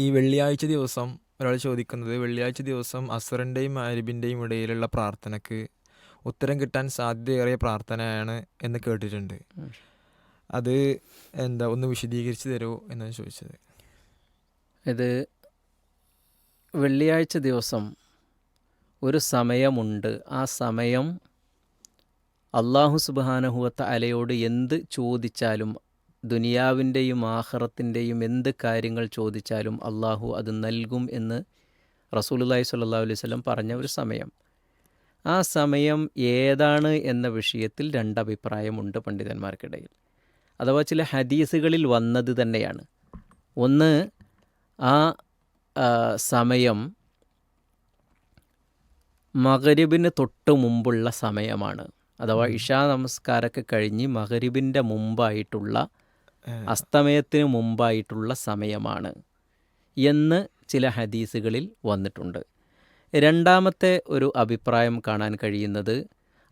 ഈ വെള്ളിയാഴ്ച ദിവസം ഒരാൾ ചോദിക്കുന്നത് വെള്ളിയാഴ്ച ദിവസം അസറിന്റെയും അരിബിന്റെയും ഇടയിലുള്ള പ്രാർത്ഥനയ്ക്ക് ഉത്തരം കിട്ടാൻ സാധ്യതയേറിയ പ്രാർത്ഥനയാണ് എന്ന് കേട്ടിട്ടുണ്ട്. അത് എന്താ ഒന്ന് വിശദീകരിച്ച് തരുമോ എന്നാണ് ചോദിച്ചത്. ഇത് വെള്ളിയാഴ്ച ദിവസം ഒരു സമയമുണ്ട്. ആ സമയം അള്ളാഹു സുബാനഹുവത്ത അലയോട് എന്ത് ചോദിച്ചാലും ദുനിയാവിന്റെയും ആഹ്റത്തിന്റെയും എന്ത് കാര്യങ്ങൾ ചോദിച്ചാലും അള്ളാഹു അത് നൽകും എന്ന് റസൂലുല്ലാഹി സ്വല്ലല്ലാഹു അലൈഹി വസല്ലം പറഞ്ഞ ഒരു സമയം. ആ സമയം ഏതാണ് എന്ന വിഷയത്തിൽ രണ്ടഭിപ്രായമുണ്ട് പണ്ഡിതന്മാർക്കിടയിൽ. അഥവാ ചില ഹദീസുകളിൽ വന്നത് തന്നെയാണ്. ഒന്ന് ആ സമയം മകരിബിന് തൊട്ട് മുമ്പുള്ള സമയമാണ്. അഥവാ ഇഷാ നമസ്കാരമൊക്കെ കഴിഞ്ഞ് മകരിബിന്റെ മുമ്പായിട്ടുള്ള അസ്തമയത്തിന് മുമ്പായിട്ടുള്ള സമയമാണ് എന്ന് ചില ഹദീസുകളിൽ വന്നിട്ടുണ്ട്. രണ്ടാമത്തെ ഒരു അഭിപ്രായം കാണാൻ കഴിയുന്നത്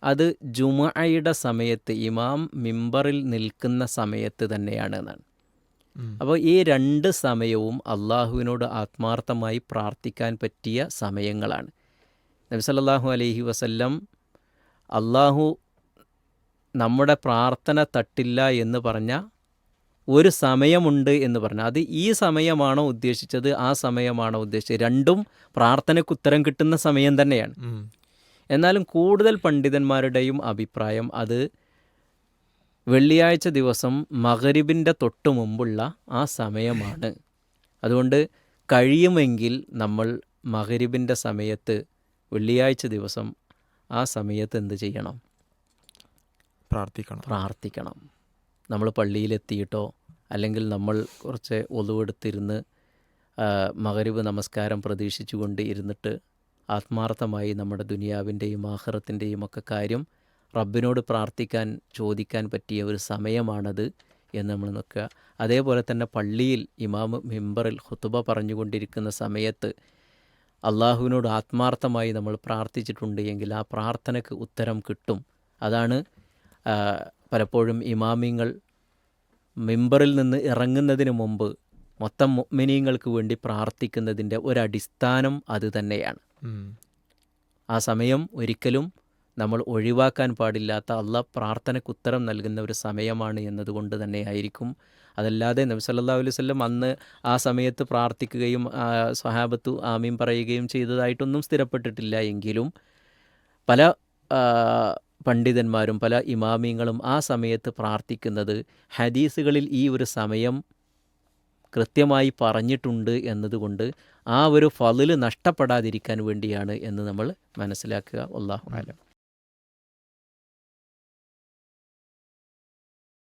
അത് ജുമഅയുടെ സമയത്ത് ഇമാം മിമ്പറിൽ നിൽക്കുന്ന സമയത്ത് തന്നെയാണ് എന്നാണ്. അപ്പോൾ ഈ രണ്ട് സമയവും അള്ളാഹുവിനോട് ആത്മാർത്ഥമായി പ്രാർത്ഥിക്കാൻ പറ്റിയ സമയങ്ങളാണ്. നബി സല്ലല്ലാഹു അലൈഹി വസല്ലം അള്ളാഹു നമ്മുടെ പ്രാർത്ഥന തട്ടില്ല എന്ന് പറഞ്ഞ ഒരു സമയമുണ്ട് എന്ന് പറഞ്ഞാൽ അത് ഈ സമയമാണോ ഉദ്ദേശിച്ചത് ആ സമയമാണോ ഉദ്ദേശിച്ചത്? രണ്ടും പ്രാർത്ഥനയ്ക്ക് ഉത്തരം കിട്ടുന്ന സമയം തന്നെയാണ്. എന്നാലും കൂടുതൽ പണ്ഡിതന്മാരുടെയും അഭിപ്രായം അത് വെള്ളിയാഴ്ച ദിവസം മകരിബിന്റെ തൊട്ട് മുമ്പുള്ള ആ സമയമാണ്. അതുകൊണ്ട് കഴിയുമെങ്കിൽ നമ്മൾ മകരിബിന്റെ സമയത്ത് വെള്ളിയാഴ്ച ദിവസം ആ സമയത്ത് എന്ത് ചെയ്യണം? പ്രാർത്ഥിക്കണം. പ്രാർത്ഥിക്കണം. നമ്മൾ പള്ളിയിലെത്തിയിട്ടോ അല്ലെങ്കിൽ നമ്മൾ കുറച്ച് ഒതുവെടുത്തിരുന്ന് മകരിവ് നമസ്കാരം പ്രതീക്ഷിച്ചുകൊണ്ട് ഇരുന്നിട്ട് ആത്മാർത്ഥമായി നമ്മുടെ ദുനിയാവിന്റെയും ആഹ്റത്തിന്റെയും ഒക്കെ കാര്യം റബ്ബിനോട് പ്രാർത്ഥിക്കാൻ ചോദിക്കാൻ പറ്റിയ ഒരു സമയമാണത് എന്ന് നമ്മൾ നോക്കുക. അതേപോലെ തന്നെ പള്ളിയിൽ ഇമാമ് മിമ്പറിൽ ഹുത്തുബ പറഞ്ഞുകൊണ്ടിരിക്കുന്ന സമയത്ത് അള്ളാഹുവിനോട് ആത്മാർത്ഥമായി നമ്മൾ പ്രാർത്ഥിച്ചിട്ടുണ്ട് എങ്കിൽ ആ പ്രാർത്ഥനയ്ക്ക് ഉത്തരം കിട്ടും. അതാണ് പലപ്പോഴും ഇമാമിങ്ങൾ മിമ്പറിൽ നിന്ന് ഇറങ്ങുന്നതിന് മുമ്പ് മൊത്തം മുഅ്മിനീങ്ങൾക്ക് വേണ്ടി പ്രാർത്ഥിക്കുന്നതിന്റെ ഒരടിസ്ഥാനം അത് തന്നെയാണ്. ആ സമയം ഒരിക്കലും നമ്മൾ ഒഴിവാക്കാൻ പാടില്ലാത്ത അല്ല പ്രാർത്ഥനയ്ക്ക് ഉത്തരം നൽകുന്ന ഒരു സമയമാണ് എന്നതുകൊണ്ട് തന്നെ ആയിരിക്കും. അതല്ലാതെ നബി സല്ലല്ലാഹു അലൈഹി വസല്ലം അന്ന് ആ സമയത്ത് പ്രാർത്ഥിക്കുകയും സ്വഹാബത്തു ആമീം പറയുകയും ചെയ്തതായിട്ടൊന്നും സ്ഥിരപ്പെട്ടിട്ടില്ല എങ്കിലും പല പണ്ഡിതന്മാരും പല ഇമാമിങ്ങളും ആ സമയത്ത് പ്രാർത്ഥിക്കുന്നത് ഹദീസുകളിൽ ഈ ഒരു സമയം കൃത്യമായി പറഞ്ഞിട്ടുണ്ട് എന്നതുകൊണ്ട് ആ ഒരു ഫതിൽ നഷ്ടപ്പെടാതിരിക്കാൻ വേണ്ടിയാണ് എന്ന് നമ്മൾ മനസ്സിലാക്കുക. അള്ളാഹു ആലം